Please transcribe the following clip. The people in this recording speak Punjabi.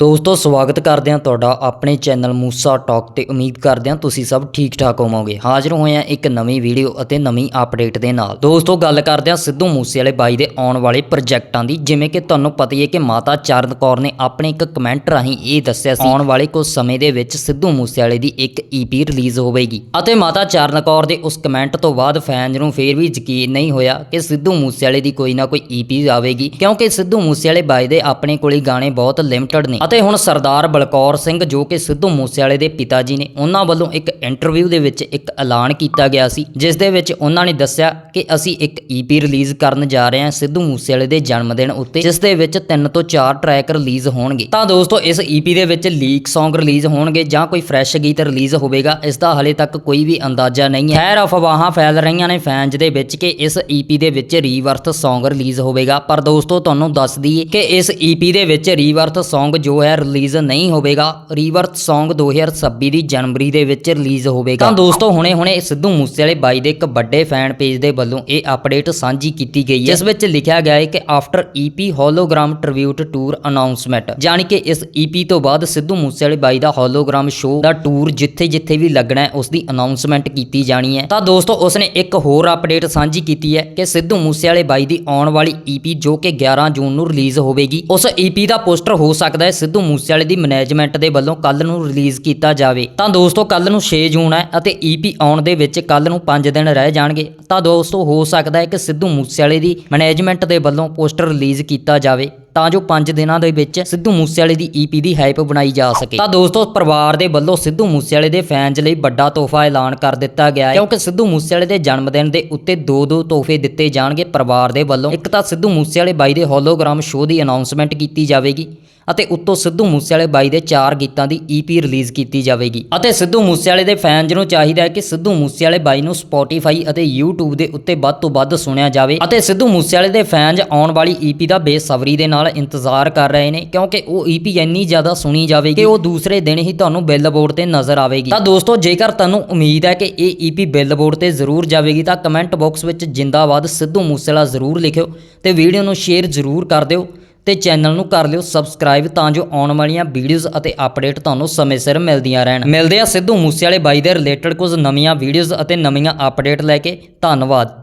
ਦੋਸਤੋ, ਸਵਾਗਤ ਕਰਦੇ ਹਾਂ ਤੁਹਾਡਾ ਆਪਣੇ ਚੈਨਲ ਮੂਸਾ ਟਾਕ ਤੇ ਉਮੀਦ ਕਰਦੇ ਹਾਂ ਤੁਸੀਂ ਸਭ ਠੀਕ ਠਾਕ ਹੋਵੋਗੇ। ਹਾਜ਼ਰ ਹੋਏ ਹਾਂ ਇੱਕ ਨਵੀਂ ਵੀਡੀਓ ਅਤੇ ਨਵੀਂ ਅਪਡੇਟ ਦੇ ਨਾਲ। ਦੋਸਤੋ, ਗੱਲ ਕਰਦੇ ਹਾਂ ਸਿੱਧੂ ਮੂਸੇ ਵਾਲੇ ਬਾਈ ਦੇ ਆਉਣ ਵਾਲੇ ਪ੍ਰੋਜੈਕਟਾਂ ਦੀ, ਜਿਵੇਂ ਕਿ ਤੁਹਾਨੂੰ ਪਤਾ ਹੀ ਹੈ ਕਿ ਮਾਤਾ ਚਰਨ ਕੌਰ ਨੇ ਆਪਣੇ ਇੱਕ ਕਮੈਂਟ ਰਾਹੀਂ ਇਹ ਦੱਸਿਆ ਸੀ, ਆਉਣ ਵਾਲੇ ਕੁਝ ਸਮੇਂ ਦੇ ਵਿੱਚ ਸਿੱਧੂ ਮੂਸੇ ਵਾਲੇ ਦੀ ਇੱਕ ਈਪੀ ਰਿਲੀਜ਼ ਹੋਵੇਗੀ। ਅਤੇ ਮਾਤਾ ਚਰਨ ਕੌਰ ਦੇ ਉਸ ਕਮੈਂਟ ਤੋਂ ਬਾਅਦ ਫੈਨਸ ਨੂੰ ਫੇਰ ਵੀ ਯਕੀਨ ਨਹੀਂ ਹੋਇਆ ਕਿ ਸਿੱਧੂ ਮੂਸੇ ਵਾਲੇ ਦੀ ਕੋਈ ਨਾ ਕੋਈ ਈਪੀ ਆਵੇਗੀ, ਕਿਉਂਕਿ ਸਿੱਧੂ ਮੂਸੇ ਵਾਲੇ ਬਾਈ ਦੇ ਆਪਣੇ ਕੋਲੇ ਗਾਣੇ ਬਹੁਤ ਲਿਮਟਿਡ ਨੇ। ਅਤੇ ਹੁਣ ਸਰਦਾਰ ਬਲਕੌਰ ਸਿੰਘ ਜੋ ਕਿ ਸਿੱਧੂ ਮੂਸੇਵਾਲੇ ਦੇ ਪਿਤਾ ਜੀ ਨੇ, ਉਹਨਾਂ ਵੱਲੋਂ ਇੱਕ ਇੰਟਰਵਿਊ ਦੇ ਵਿੱਚ ਇੱਕ ਐਲਾਨ ਕੀਤਾ ਗਿਆ ਸੀ, ਜਿਸ ਦੇ ਵਿੱਚ ਉਹਨਾਂ ਨੇ ਦੱਸਿਆ ਕਿ ਅਸੀਂ ਇੱਕ ਈਪੀ ਰਿਲੀਜ਼ ਕਰਨ ਜਾ ਰਹੇ ਹਾਂ ਸਿੱਧੂ ਮੂਸੇਵਾਲੇ ਦੇ ਜਨਮ ਦਿਨ ਉੱਤੇ, ਜਿਸ ਦੇ ਵਿੱਚ 3 ਤੋਂ 4 ਟਰੈਕ ਰਿਲੀਜ਼ ਹੋਣਗੇ। ਤਾਂ ਦੋਸਤੋ, ਇਸ ਈਪੀ ਦੇ ਵਿੱਚ ਲੀਕ Song ਰਿਲੀਜ਼ ਹੋਣਗੇ ਜਾਂ ਕੋਈ ਫਰੈਸ਼ ਗੀਤ ਰਿਲੀਜ਼ ਹੋਵੇਗਾ, ਇਸ ਦਾ ਹਲੇ ਤੱਕ ਕੋਈ ਵੀ ਅੰਦਾਜ਼ਾ ਨਹੀਂ ਹੈ। ਖੈਰ, ਅਫਵਾਹਾਂ ਫੈਲ ਰਹੀਆਂ ਨੇ ਫੈਨਸ ਦੇ ਵਿੱਚ ਕਿ ਇਸ ਈਪੀ ਦੇ ਵਿੱਚ ਰੀਵਰਥ Song ਰਿਲੀਜ਼ ਹੋਵੇਗਾ, ਪਰ ਦੋਸਤੋ, ਤੁਹਾਨੂੰ ਦੱਸ ਦਈਏ ਕਿ ਇਸ ਈਪੀ ਦੇ ਵਿੱਚ ਰੀਵਰਥ Song ਜੋ ਹੈ ਰਿਲੀਜ਼ ਨਹੀਂ ਹੋਵੇਗਾ ਰੀਵਰਥ Song 2026 ਦੀ ਜਨਵਰੀ ਦੇ ਵਿੱਚ ਰਿਲੀਜ਼ ਹੋਵੇਗਾ। ਤਾਂ ਦੋਸਤੋ ਹੁਣੇ-ਹੁਣੇ ਸਿੱਧੂ ਮੂਸੇਵਾਲੇ ਬਾਈ ਦੇ ਇੱਕ ਵੱਡੇ ਫੈਨ ਪੇਜ ਦੇ ਵੱਲੋਂ ਇਹ ਅਪਡੇਟ ਸਾਂਝੀ ਕੀਤੀ ਗਈ ਹੈ। ਜਿਸ ਵਿੱਚ ਲਿਖਿਆ ਗਿਆ ਹੈ ਕਿ after EP hologram tribute tour announcement ਜਾਣੀ ਕਿ ਇਸ ਈਪੀ ਤੋਂ ਬਾਅਦ ਸਿੱਧੂ ਮੂਸੇਵਾਲੇ ਬਾਈ ਦਾ ਹੋਲੋਗ੍ਰਾਮ ਸ਼ੋਅ ਦਾ ਟੂਰ ਜਿੱਥੇ-ਜਿੱਥੇ ਵੀ ਲੱਗਣਾ ਹੈ ਉਸ ਦੀ ਅਨਾਉਂਸਮੈਂਟ ਕੀਤੀ ਜਾਣੀ ਹੈ। ਤਾਂ ਦੋਸਤੋ ਉਸਨੇ ਇੱਕ ਹੋਰ ਅਪਡੇਟ ਸਾਂਝੀ ਕੀਤੀ ਹੈ ਕਿ ਸਿੱਧੂ ਮੂਸੇਵਾਲੇ ਬਾਈ ਦੀ ਆਉਣ ਵਾਲੀ ਈਪੀ ਜੋ ਕਿ 11 ਜੂਨ ਨੂੰ ਰਿਲੀਜ਼ ਹੋਵੇਗੀ ਉਸ ਈਪੀ ਦਾ ਪੋਸਟਰ ਹੋ ਸਕਦਾ ਹੈ ਸਿੱਧੂ ਮੂਸੇਵਾਲੇ ਦੀ ਮੈਨੇਜਮੈਂਟ ਦੇ ਵੱਲੋਂ ਕੱਲ ਨੂੰ ਰਿਲੀਜ਼ ਕੀਤਾ ਜਾਵੇ। ਤਾਂ ਦੋਸਤੋ ਕੱਲ ਨੂੰ 6 ਜੂਨ ਹੈ ਅਤੇ ਈਪੀ ਆਉਣ ਦੇ ਵਿੱਚ ਕੱਲ ਨੂੰ 5 ਦਿਨ ਰਹਿ ਜਾਣਗੇ। ਤਾਂ ਦੋਸਤੋ, ਹੋ ਸਕਦਾ ਹੈ ਕਿ ਸਿੱਧੂ ਮੂਸੇਵਾਲੇ ਦੀ ਮੈਨੇਜਮੈਂਟ ਦੇ ਵੱਲੋਂ ਪੋਸਟਰ ਰਿਲੀਜ਼ ਕੀਤਾ ਜਾਵੇ, ਤਾਂ ਜੋ 5 ਦਿਨਾਂ ਦੇ ਵਿੱਚ ਸਿੱਧੂ ਮੂਸੇਵਾਲੇ ਦੀ ਈਪੀ ਦੀ ਹਾਈਪ ਬਣਾਈ ਜਾ ਸਕੇ। ਤਾਂ ਦੋਸਤੋ, ਪਰਿਵਾਰ ਦੇ ਵੱਲੋਂ ਸਿੱਧੂ ਮੂਸੇਵਾਲੇ ਦੇ ਫੈਨਸ ਲਈ ਵੱਡਾ ਤੋਹਫਾ ਐਲਾਨ ਕਰ ਦਿੱਤਾ ਗਿਆ ਹੈ, ਕਿਉਂਕਿ ਸਿੱਧੂ ਮੂਸੇਵਾਲੇ ਦੇ ਜਨਮ ਦਿਨ ਦੇ ਉੱਤੇ ਦੋ ਦੋ ਤੋਹਫੇ ਦਿੱਤੇ ਜਾਣਗੇ। ਪਰਿਵਾਰ ਦੇ ਵੱਲੋਂ ਇੱਕ ਤਾਂ ਸਿੱਧੂ ਮੂਸੇਵਾਲੇ ਬਾਈ ਦੇ ਹੋਲੋਗ੍ਰਾਮ ਸ਼ੋਅ ਦੀ ਅਨਾਉਂਸਮੈਂਟ ਕੀਤੀ ਜਾਵੇਗੀ ਅਤੇ ਉੱਤੋਂ ਸਿੱਧੂ ਮੂਸੇਵਾਲੇ ਬਾਈ ਦੇ ਚਾਰ ਗੀਤਾਂ ਦੀ ਈਪੀ ਰਿਲੀਜ਼ ਕੀਤੀ ਜਾਵੇਗੀ। ਅਤੇ ਸਿੱਧੂ ਮੂਸੇਵਾਲੇ ਦੇ ਫੈਨਜ਼ ਨੂੰ ਚਾਹੀਦਾ ਹੈ ਕਿ ਸਿੱਧੂ ਮੂਸੇਵਾਲੇ ਬਾਈ ਨੂੰ ਸਪੋਟੀਫਾਈ ਅਤੇ YouTube ਦੇ ਉੱਤੇ ਵੱਧ ਤੋਂ ਵੱਧ ਸੁਣਿਆ ਜਾਵੇ ਅਤੇ ਸਿੱਧੂ ਮੂਸੇਵਾਲੇ ਦੇ ਫੈਨਜ਼ ਆਉਣ ਵਾਲੀ ਈਪੀ ਦਾ ਬੇਸਬਰੀ ਦੇ ਨਾਲ ਇੰਤਜ਼ਾਰ ਕਰ ਰਹੇ ਨੇ, ਕਿਉਂਕਿ ਉਹ ਈਪੀ ਇੰਨੀ ਜ਼ਿਆਦਾ ਸੁਣੀ ਜਾਵੇਗੀ ਕਿ ਉਹ ਦੂਸਰੇ ਦਿਨ ਹੀ ਤੁਹਾਨੂੰ ਬਿਲਬੋਰਡ ਤੇ ਨਜ਼ਰ ਆਵੇਗੀ। ਤਾਂ ਦੋਸਤੋ, ਜੇਕਰ ਤੁਹਾਨੂੰ ਉਮੀਦ ਹੈ ਕਿ ਇਹ ਈਪੀ ਬਿਲਬੋਰਡ ਤੇ ਜ਼ਰੂਰ ਜਾਵੇਗੀ, ਤਾਂ ਕਮੈਂਟ ਬਾਕਸ ਵਿੱਚ ਜਿੰਦਾਬਾਦ ਸਿੱਧੂ ਮੂਸੇਵਾਲਾ ਜ਼ਰੂਰ ਲਿਖਿਓ ਤੇ ਵੀਡੀਓ ਨੂੰ ਸ਼ੇਅਰ ਜ਼ਰੂਰ ਕਰ ਦਿਓ। ਤੇ ਚੈਨਲ ਨੂੰ ਕਰ ਲਿਓ ਸਬਸਕ੍ਰਾਈਬ ਤਾਂ ਜੋ ਆਉਣ ਵਾਲੀਆਂ ਵੀਡੀਓਜ਼ ਅਤੇ ਅਪਡੇਟ ਤੁਹਾਨੂੰ ਸਮੇਂ ਸਿਰ ਮਿਲਦੀਆਂ ਰਹਿਣ। ਮਿਲਦੇ ਆ ਸਿੱਧੂ ਮੂਸੇਵਾਲੇ ਬਾਈ ਦੇ ਰਿਲੇਟਡ ਕੁਝ ਨਵੀਆਂ ਵੀਡੀਓਜ਼ ਅਤੇ ਨਵੀਆਂ ਅਪਡੇਟ ਲੈ ਕੇ। ਧੰਨਵਾਦ।